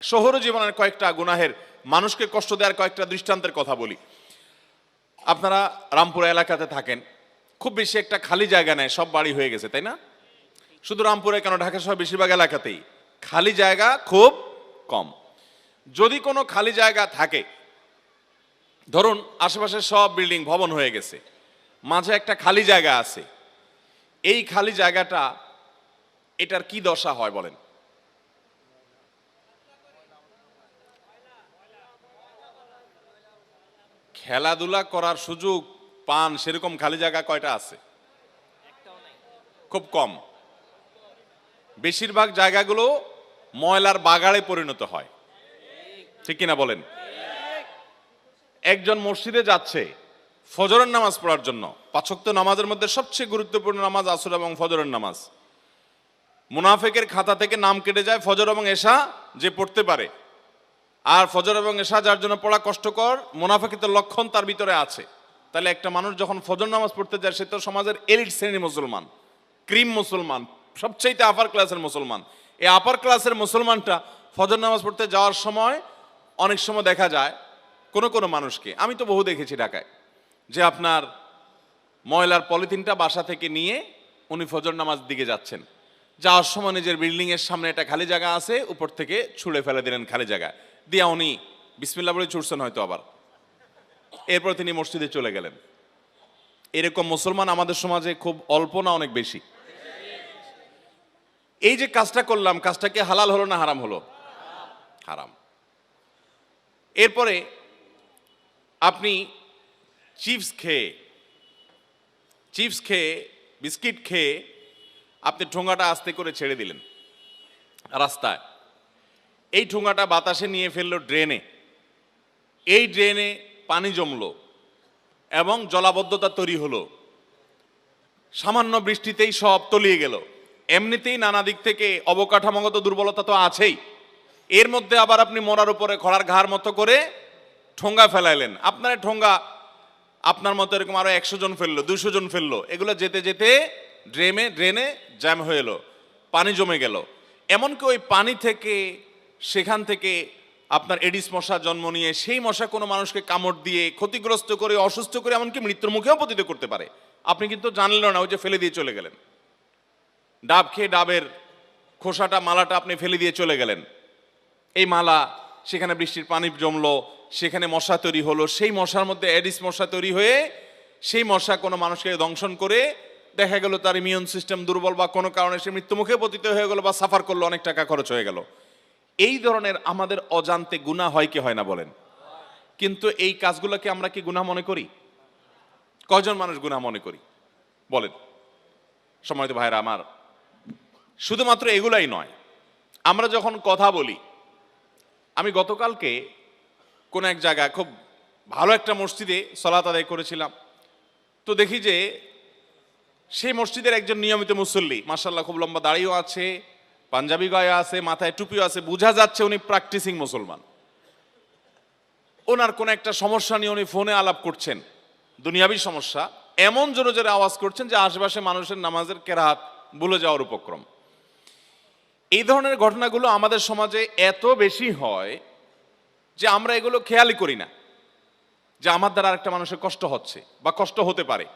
শহর জীবনের কয়েকটা গুনাহের, মানুষকে কষ্ট দেওয়ার কয়েকটা দৃষ্টান্তের কথা বলি। আপনারা রামপুরা এলাকাতে থাকেন, খুব বেশি একটা খালি জায়গা নেয় সব বাড়ি হয়ে গেছে, তাই না? শুধু রামপুরে কেন ঢাকা সহ বেশিরভাগ এলাকাতেই। খালি জায়গা খুব কম। যদি কোনো খালি জায়গা থাকে, ধরুন আশেপাশে সব বিল্ডিং ভবন হয়ে গেছে, মাঝে একটা খালি জায়গা আছে, এই খালি জায়গাটা এটার কি দশা হয় বলেন? খেলাধুলা করার সুযোগ পান সেরকম খালি জায়গা কয়টা আছে? খুব কম। বেশিরভাগ জায়গাগুলো ময়লার বাগাড়ে পরিণত হয়। ঠিক কিনা বলেন? একজন মসজিদে যাচ্ছে ফজরের নামাজ পড়ার জন্য। পাঁচক্ত নামাজের মধ্যে সবচেয়ে গুরুত্বপূর্ণ নামাজ আসর এবং ফজরের নামাজ। মুনাফেকের খাতা থেকে নাম কেটে যায় ফজর এবং এশা যে পড়তে পারে। আর ফজর এবং এশা যার জন্য পড়া কষ্টকর মুনাফেকিত লক্ষণ তার ভিতরে আছে। তাহলে একটা মানুষ যখন ফজর নামাজ পড়তে যায়, সে তো সমাজের এলিট শ্রেণির মুসলমান, ক্রিম মুসলমান, সবচাইতে আপার ক্লাসের মুসলমান। এই আপার ক্লাসের মুসলমানটা ফজর নামাজ পড়তে যাওয়ার সময় অনেক সময় দেখা যায় কোনো কোনো মানুষকে, আমি তো বহু দেখেছি ঢাকায়, যে আপনার ময়লার পলিথিনটা বাসা থেকে নিয়ে উনি ফজর নামাজ দিকে যাচ্ছেন। যাওয়ার সময় নিজের বিল্ডিংয়ের সামনে একটা খালি জায়গা আছে, উপর থেকে ছুঁড়ে ফেলে দিলেন খালি জায়গা দিয়া উনি বিসমিল্লা বলে ছুটছেন হয়তো আবার। এরপর তিনি মসজিদে চলে গেলেন। এরকম মুসলমান আমাদের সমাজে খুব অল্প না অনেক বেশি। এই যে কাজটা করলাম কাজটাকে হালাল হলো না হারাম হলো? হারাম। এরপরে আপনি চিপস খেয়ে চিপস খেয়ে, বিস্কিট খেয়ে আপনি ঠোঙাটা আস্তে করে ছেড়ে দিলেন রাস্তায়। এই ঠোঙাটা বাতাসে নিয়ে ফেলল ড্রেনে। এই ড্রেনে পানি জমলো এবং জলাবদ্ধতা তৈরি হলো। সামান্য বৃষ্টিতেই সব তলিয়ে গেল। এমনিতেই নানা দিক থেকে অবকাঠামোগত দুর্বলতা তো আছেই। এর মধ্যে আবার আপনি মরার উপরে খড়ার ঘাড় মতো করে ঠোঙ্গা ফেলাইলেন। আপনার ঠোঙ্গা আপনার মতো এরকম আরও একশো জন ফেলল দুশো জন ফেলল। এগুলো যেতে যেতে ড্রেনে ড্রেনে জ্যাম হয়ে এলো। পানি জমে গেল। এমনকি ওই পানি থেকে সেখান থেকে আপনার এডিস মশা জন্ম নিয়ে, সেই মশা কোনো মানুষকে কামড় দিয়ে ক্ষতিগ্রস্ত করে, অসুস্থ করে, এমনকি মৃত্যুর মুখেও পতিত করতে পারে। আপনি কিন্তু জানলেন না, ওই যে ফেলে দিয়ে চলে গেলেন। ডাব খেয়ে ডাবের খোসাটা, মালাটা আপনি ফেলে দিয়ে চলে গেলেন। এই মালা, সেখানে বৃষ্টির পানি জমলো, সেখানে মশা তৈরি হলো, সেই মশার মধ্যে অ্যাডিস মশা তৈরি হয়ে, সেই মশা কোনো মানুষকে দংশন করে, দেখা গেল তার ইমিউন সিস্টেম দুর্বল বা কোনো কারণে সে মৃত্যুমুখে পতিত হয়ে গেল বা সাফার করল, অনেক টাকা খরচ হয়ে গেল। এই ধরনের আমাদের অজান্তে গুণা হয় কি হয় না বলেন? কিন্তু এই কাজগুলোকে আমরা কি গুণা মনে করি? কয়জন মানুষ গুণা মনে করি? বলেন। সময় ভাইরা আমার, শুধুমাত্র এগুলাই নয়, আমরা যখন কথা বলি, আমি গতকালকে কোন এক জায়গায় খুব ভালো একটা মসজিদে সলাত আদায় করেছিলাম। তো দেখি যে সেই মসজিদের একজন নিয়মিত মুসল্লি মার্শাল্লাহ খুব লম্বা দাড়িও আছে পাঞ্জাবি গায়ে আছে, মাথায় টুপিও আছে, বোঝা যাচ্ছে উনি প্র্যাকটিসিং মুসলমান। ওনার কোন একটা সমস্যা নিয়ে উনি ফোনে আলাপ করছেন। দুনিয়াবি সমস্যা। এমন জোরে জোরে আওয়াজ করছেন যে আশেপাশে মানুষের নামাজের কেরাত, ভুলে যাওয়ার উপক্রম। এই ধরনের ঘটনাগুলো আমাদের সমাজে এত বেশি হয় যে আমরা এগুলো খেয়ালই করি না। যে আমার দ্বারা আরেকটা মানুষের কষ্ট হচ্ছে বা কষ্ট হতে পারে।